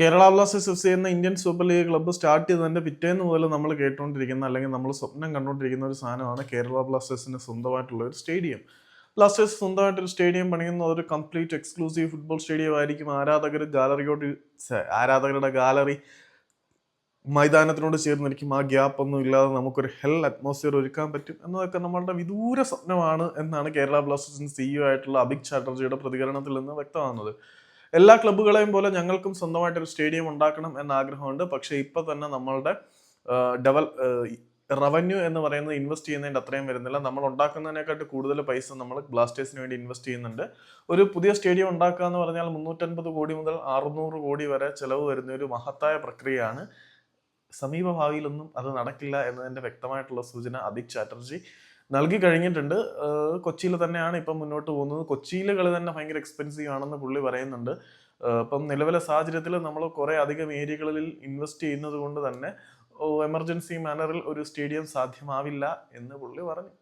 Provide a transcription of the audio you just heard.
Kerala Blasters F C എന്ന Indian Super League club start ചെയ്തതിന്റെ പിറ്റേന്ന് മുതൽ നമ്മൾ കേട്ടുകൊണ്ടിരിക്കുന്ന അല്ലെങ്കിൽ നമ്മൾ സ്വപ്നം കണ്ടുകൊണ്ടിരിക്കുന്ന ഒരു സാധനമാണ് കേരള ബ്ലാസ്റ്റേഴ്സിന് സ്വന്തമായിട്ടുള്ള ഒരു സ്റ്റേഡിയം. ബ്ലാസ്റ്റേഴ്സ് സ്വന്തമായിട്ടൊരു സ്റ്റേഡിയം പണിയുന്ന ഒരു കംപ്ലീറ്റ് എക്സ്ക്ലൂസീവ് ഫുട്ബോൾ സ്റ്റേഡിയം ആയിരിക്കും ആരാധകർ ഗാലറിയോട് ആരാധകരുടെ ഗാലറി മൈതാനത്തിനോട് ചേർന്നിരിക്കും. ആ ഗ്യാപ്പ് ഒന്നും ഇല്ലാതെ നമുക്കൊരു ഹെൽ അറ്റ്മോസ്ഫിയർ ഒരുക്കാൻ പറ്റും. എന്നതൊക്കെ നമ്മളുടെ വിദൂര സ്വപ്നമാണ് എന്നാണ് കേരള ബ്ലാസ്റ്റേഴ്സിന് സിഇഒ ആയിട്ടുള്ള അഭിക് ചാറ്റർജിയുടെ പ്രതികരണത്തിൽ നിന്ന് വ്യക്തമാകുന്നത്. എല്ലാ ക്ലബ്ബുകളെയും പോലെ ഞങ്ങൾക്കും സ്വന്തമായിട്ട് ഒരു സ്റ്റേഡിയം ഉണ്ടാക്കണം എന്ന ആഗ്രഹമുണ്ട്. പക്ഷേ ഇപ്പൊ തന്നെ നമ്മളുടെ ഡെവൽ റവന്യൂ എന്ന് പറയുന്നത് ഇൻവെസ്റ്റ് ചെയ്യുന്നതിന്റെ അത്രയും വരുന്നില്ല. നമ്മൾ ഉണ്ടാക്കുന്നതിനെക്കാട്ട് കൂടുതൽ പൈസ നമ്മൾ ബ്ലാസ്റ്റേഴ്സിന് വേണ്ടി ഇൻവെസ്റ്റ് ചെയ്യുന്നുണ്ട്. ഒരു പുതിയ സ്റ്റേഡിയം ഉണ്ടാക്കുക എന്ന് പറഞ്ഞാൽ മുന്നൂറ്റൻപത് കോടി മുതൽ അറുന്നൂറ് കോടി വരെ ചെലവ് വരുന്ന ഒരു മഹത്തായ പ്രക്രിയയാണ് സമീപ ഭാവിയിലൊന്നും അത് നടക്കില്ല എന്നതിന്റെ വ്യക്തമായിട്ടുള്ള സൂചന അഭിക് ചാറ്റർജി നൽകി കഴിഞ്ഞിട്ടുണ്ട്. കൊച്ചിയിൽ തന്നെയാണ് ഇപ്പം മുന്നോട്ട് പോകുന്നത്. കൊച്ചിയിലെ കളി തന്നെ ഭയങ്കര എക്സ്പെൻസീവ് ആണെന്ന് പുള്ളി പറയുന്നുണ്ട്. ഇപ്പം നിലവിലെ സാഹചര്യത്തിൽ നമ്മൾ കുറേ അധികം ഏരിയകളിൽ ഇൻവെസ്റ്റ് ചെയ്യുന്നത് കൊണ്ട് തന്നെ എമർജൻസി മാനറിൽ ഒരു സ്റ്റേഡിയം സാധ്യമാവില്ല എന്ന് പുള്ളി പറഞ്ഞു.